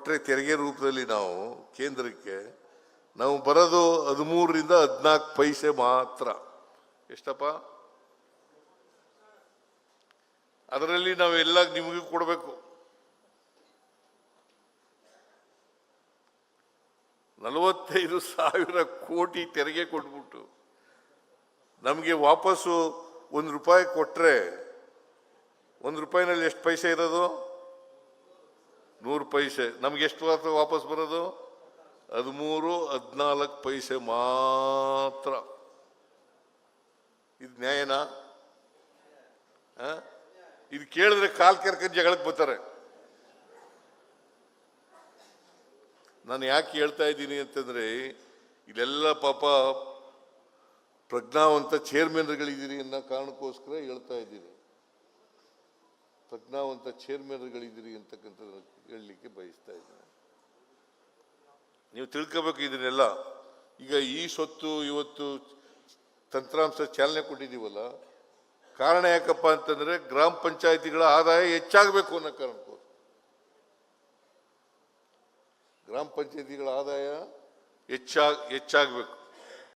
ಕೊಟ್ಟರೆ ತೆರಿಗೆ ರೂಪದಲ್ಲಿ ನಾವು ಕೇಂದ್ರಕ್ಕೆ, ನಾವು ಬರೋದು ಹದಿಮೂರರಿಂದ ಹದಿನಾಲ್ಕು ಪೈಸೆ ಮಾತ್ರ. ಎಷ್ಟಪ್ಪ? ಅದರಲ್ಲಿ ನಾವೆಲ್ಲ ನಿಮಗೂ ಕೊಡಬೇಕು. ನಲವತ್ತೈದು ಸಾವಿರ ಕೋಟಿ ತೆರಿಗೆ ಕೊಟ್ಬಿಟ್ಟು ನಮಗೆ ವಾಪಸ್ಸು ಒಂದು ರೂಪಾಯಿ ಕೊಟ್ಟರೆ ಒಂದು ರೂಪಾಯಿನಲ್ಲಿ ಎಷ್ಟು ಪೈಸೆ ಇರೋದು? ನೂರು ಪೈಸೆ. ನಮ್ಗೆ ಎಷ್ಟು ವಾಪ- ವಾಪಸ್ ಬರೋದು? ಹದಿಮೂರು ಹದಿನಾಲ್ಕು ಪೈಸೆ ಮಾತ್ರ. ಇದು ನ್ಯಾಯನಾ? ಇದು ಕೇಳಿದ್ರೆ ಕಾಲ್ ಕೆರ್ಕೊಂಡು ಜಗಳಕ್ಕೆ ಬರ್ತಾರೆ. ನಾನು ಯಾಕೆ ಹೇಳ್ತಾ ಇದ್ದೀನಿ ಅಂತಂದ್ರೆ, ಇಲ್ಲೆಲ್ಲ ಪಾಪ ಪ್ರಜ್ಞಾವಂತ ಚೇರ್ಮನ್ಗಳಿದ್ದೀರಿ ಅನ್ನೋ ಕಾರಣಕ್ಕೋಸ್ಕರ ಹೇಳ್ತಾ ಇದ್ದೀನಿ. ಪ್ರಜ್ಞಾವಂತ ಚೇರ್ಮನ್ಗಳಿದ್ದೀರಿ ಅಂತಕ್ಕಂಥದ್ದನ್ನು ಹೇಳಲಿಕ್ಕೆ ಬಯಸ್ತಾ ಇದ್ದೇನೆ. ನೀವು ತಿಳ್ಕೋಬೇಕು ಇದನ್ನೆಲ್ಲ. ಈಗ ಈ ಸೊತ್ತು, ಇವತ್ತು ತಂತ್ರಾಂಶ ಚಾಲನೆ ಕೊಟ್ಟಿದ್ದೀವಲ್ಲ, ಕಾರಣ ಯಾಕಪ್ಪ ಅಂತಂದ್ರೆ ಗ್ರಾಮ ಪಂಚಾಯಿತಿಗಳ ಆದಾಯ ಹೆಚ್ಚಾಗಬೇಕು ಅನ್ನೋ ಕಾರಣಕ್ಕೂ ಗ್ರಾಮ ಪಂಚಾಯಿತಿಗಳ ಆದಾಯ ಹೆಚ್ಚಾಗ ಹೆಚ್ಚಾಗಬೇಕು.